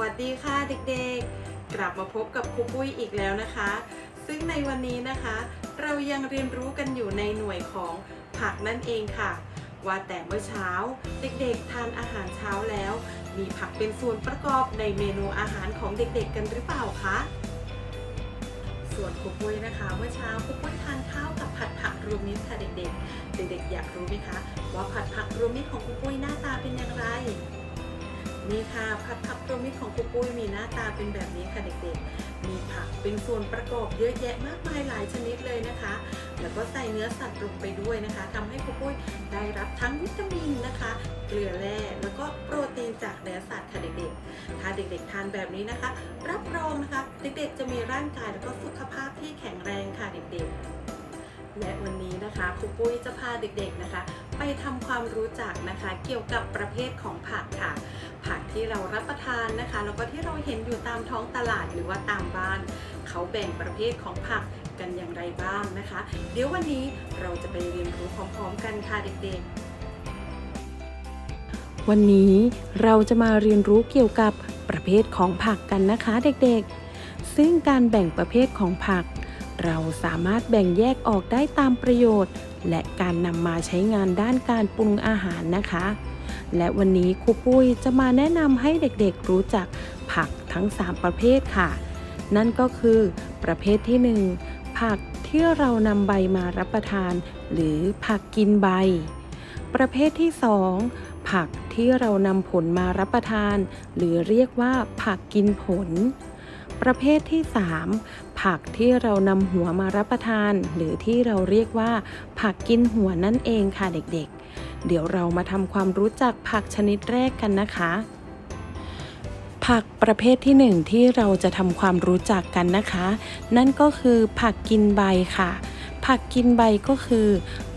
วัสดีค่ะเด็กๆ กลับมาพบกับครูปุ้ยอีกแล้วนะคะ ซึ่งในวันนี้นะคะ เรายังเรียนรู้กันอยู่ในหน่วยของผักนั่นเองค่ะ ว่าแต่เมื่อเช้า เด็กๆ ทานอาหารเช้าแล้ว มีผักเป็นส่วนประกอบในเมนูอาหารของเด็กๆ กันหรือเปล่าคะส่วนครูปุ้ยนะคะเมื่อเช้าครูปุ้ยทานข้าวกับผัดผักรวมมิตรค่ะเด็กๆ เด็กๆอยากรู้ไหมคะ ว่าผัดผักรวมมิตรของครูปุ้ยหน้าตาเป็นอย่างไร นี่ค่ะผัดผักรวมิตรของครูปุ้ยมีหน้าตาเป็นแบบนี้ค่ะเด็กๆ มีผักเป็นส่วนประกอบเยอะแยะมากมายหลายชนิดเลยนะคะ แล้วก็ใส่เนื้อสัตว์ลงไปด้วยนะคะทำให้ครูปุ้ยได้รับทั้งวิตามินนะคะ เกลือแร่แล้วก็โปรตีนจากเนื้อสัตว์ค่ะเด็กๆ ถ้าเด็กๆทานแบบนี้นะคะ รับรองนะคะ เด็กๆจะมีร่างกายแล้วก็สุขภาพที่แข็งแรงค่ะเด็กๆ และวันนี้นะคะครูปุ้ยจะพาเด็กๆนะคะ ไปทำความรู้จักนะคะ เกี่ยวกับประเภทของผักค่ะ ผักที่เรารับประทานนะคะ แล้วก็ที่เราเห็นอยู่ตามท้องตลาดหรือว่าตามบ้าน เขาแบ่งประเภทของผักกันอย่างไรบ้างนะคะ เดี๋ยววันนี้เราจะไปเรียนรู้พร้อมๆกันค่ะเด็กๆวันนี้เราจะมาเรียนรู้เกี่ยวกับประเภทของผักกันนะคะเด็กๆ ซึ่งการแบ่งประเภทของผัก เราสามารถแบ่งแยกออกได้ตามประโยชน์ และการนำมาใช้งานด้านการปรุงอาหารนะคะ และวันนี้ครูปุ้ยจะมาแนะนำให้เด็กๆรู้จักผักทั้ง 3 ประเภทค่ะ นั่นก็คือ ประเภทที่ 1 ผักที่เรานำใบมารับประทาน หรือผักกินใบ ประเภทที่ 2 ผักที่เรานำผลมารับประทาน หรือเรียกว่าผักกินผล ประเภทที่ 3 ผักที่เรานำหัวมารับประทาน หรือที่เราเรียกว่า ผักกินหัวนั่นเองค่ะเด็กๆ เดี๋ยวเรามาทำความรู้จักผักชนิดแรกกันนะคะ ผักประเภทที่หนึ่งที่เราจะทำความรู้จักกันนะคะ นั่นก็คือผักกินใบค่ะ ผักกินใบก็คือ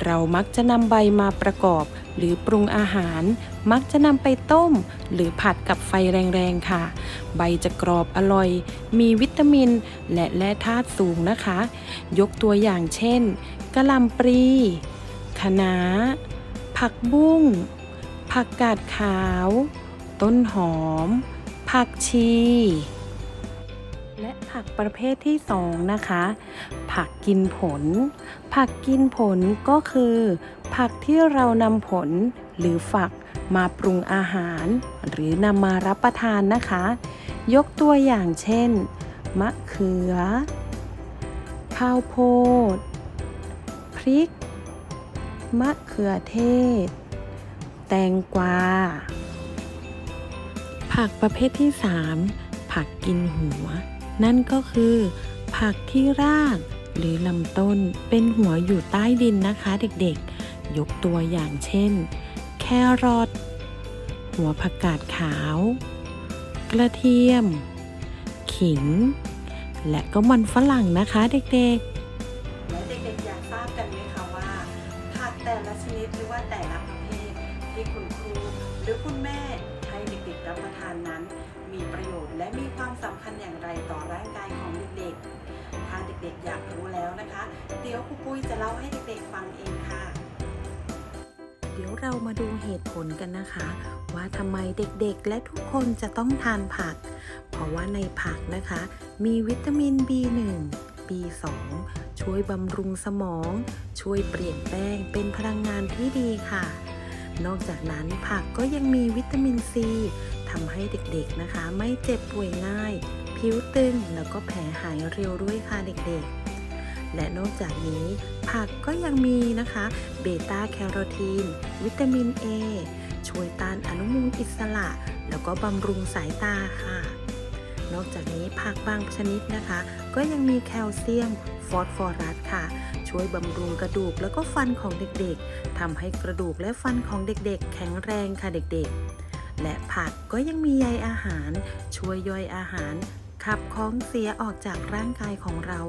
เรามักจะนำใบมาประกอบ หรือปรุงอาหาร มักจะนำไปต้ม หรือผัดกับไฟแรงๆค่ะ ใบจะกรอบอร่อย มีวิตามิน และแร่ธาตุสูงนะคะ ยกตัวอย่างเช่นกะหล่ำปลีคะน้า ผักบุ้ง ผักกาดขาว ต้นหอม ผักชีและผักประเภทที่สองนะคะ ผักกินผล ผักกินผลก็คือ ผักที่เรานำผลหรือฝักมาปรุงอาหาร หรือนำมารับประทานนะคะ ยกตัวอย่างเช่น มะเขือ ข้าวโพด พริก มะเขือเทศ แตงกวา ผักประเภทที่ 3 ผักกินหัว นั่นก็คือ ผักที่ราก หรือลำต้นเป็นหัวอยู่ใต้ดินนะคะเด็กๆ ยกตัวอย่างเช่น แครอทหัวผักกาดขาว กระเทียม ขิง และก็มันฝรั่งนะคะเด็กๆ และเด็กๆอยากทราบกันไหมคะว่าผักแต่ละชนิดหรือว่าแต่ละประเภทที่คุณครูหรือคุณแม่ให้เด็กๆรับประทานนั้น มีประโยชน์และมีความสำคัญอย่างไรต่อร่างกายของเด็กๆ เด็กๆอยากรู้แล้วนะคะ เดี๋ยวครูปุ้ยจะเล่าให้เด็กๆฟังเองค่ะ เดี๋ยวเรามาดูเหตุผลกันนะคะ ว่าทำไมเด็กๆ และทุกคนจะต้องทานผัก เพราะว่าในผักนะคะ มีวิตามิน B1 B2 ช่วยบำรุงสมอง ช่วยเปลี่ยนแป้งเป็นพลังงานที่ดีค่ะ นอกจากนั้นผักก็ยังมีวิตามินซีทำให้เด็กๆนะคะ ไม่เจ็บป่วยง่าย ผิวตึงแล้วก็แผลหายเร็วด้วยค่ะเด็กๆ และนอกจากนี้ผักก็ยังมีนะคะเบต้าแคโรทีน วิตามิน A ช่วยต้านอนุมูลอิสระ แล้วก็บำรุงสายตาค่ะ นอกจากนี้ผักบางชนิดนะคะ ก็ยังมีแคลเซียม ฟอสฟอรัสค่ะ ช่วยบำรุงกระดูกแล้วก็ฟันของเด็กๆทำให้กระดูกและฟันของเด็กๆ แข็งแรงค่ะเด็กๆและผักก็ยังมีใยอาหาร ช่วยย่อยอาหาร ขับของเสียออกจากร่างกายของเรา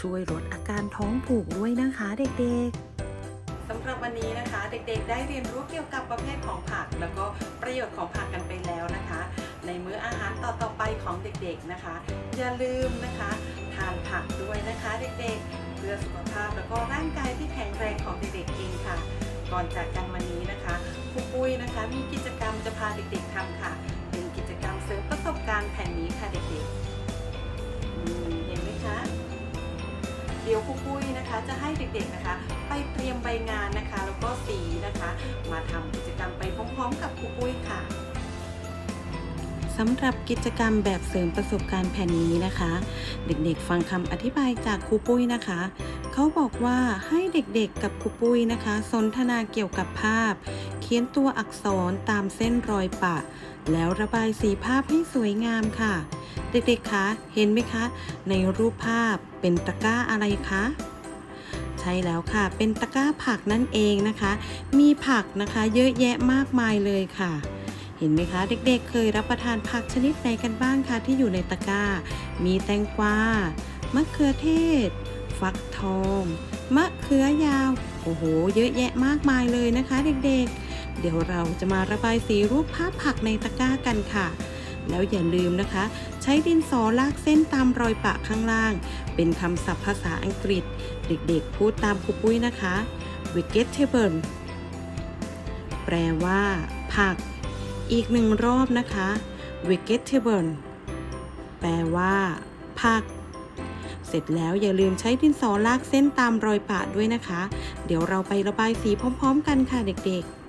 ช่วยลดอาการท้องผูกด้วยนะคะเด็กๆสำหรับวันนี้นะคะ เด็กๆ ได้เรียนรู้เกี่ยวกับประเภทของผัก แล้วก็ประโยชน์ของผักกันไปแล้วนะคะ ในมื้ออาหารต่อๆไปของเด็กๆนะคะ อย่าลืมนะคะ ทานผักด้วยนะคะ เด็กๆเพื่อสุขภาพแล้วก็ร่างกายที่แข็งแรงของเด็กๆเองค่ะ ก่อนจากกันวันนี้นะคะครูปุ้ยนะคะ มีกิจกรรมจะพาเด็กๆทำค่ะ เป็นกิจกรรมกรรมเสริมประสบการณ์แผ่นนี้ค่ะเด็กๆ เดี๋ยวครูปุ้ยนะคะ จะให้เด็กๆนะคะ ไปเตรียมใบงานนะคะ แล้วก็สีนะคะ มาทำกิจกรรมไปพร้อมๆ กับครูปุ้ยค่ะสำหรับกิจกรรมแบบเสริมประสบการณ์แผ่นนี้นะคะ เด็กๆฟังคำอธิบายจากครูปุ้ยนะคะ เขาบอกว่าให้เด็กๆกับครูปุ้ยนะคะ สนทนาเกี่ยวกับภาพ เขียนตัวอักษรตามเส้นรอยปะ แล้วระบายสีภาพให้สวยงามค่ะ เด็กๆคะเห็นไหมคะ ในรูปภาพ เป็นตะกร้าอะไรคะใช่แล้วค่ะ เป็นตะกร้าผักนั่นเองนะคะ มีผักนะคะเยอะแยะมากมายเลยค่ะ เห็นไหมคะ เด็กๆเคยรับประทานผักชนิดไหนกันบ้างคะที่อยู่ในตะกร้า มีแตงกวามะเขือเทศ ฟักทอง มะเขือยาว โอ้โห เยอะแยะมากมายเลยนะคะ เด็กๆ เดี๋ยวเราจะมาระบายสีรูปภาพผักในตะกร้ากันค่ะ แล้วอย่าลืมนะคะ ใช้ดินสอลากเส้นตามรอยปะข้างล่าง เป็นคำศัพท์ภาษาอังกฤษ เด็กๆ พูดตามครูปุ้ยนะคะ vegetable แปลว่า ผัก อีกหนึ่งรอบนะคะ vegetable แปลว่า ผัก เสร็จแล้วอย่าลืมใช้ดินสอลากเส้นตามรอยปะด้วยนะคะ เดี๋ยวเราไประบายสีพร้อม ๆ กันค่ะเด็กๆ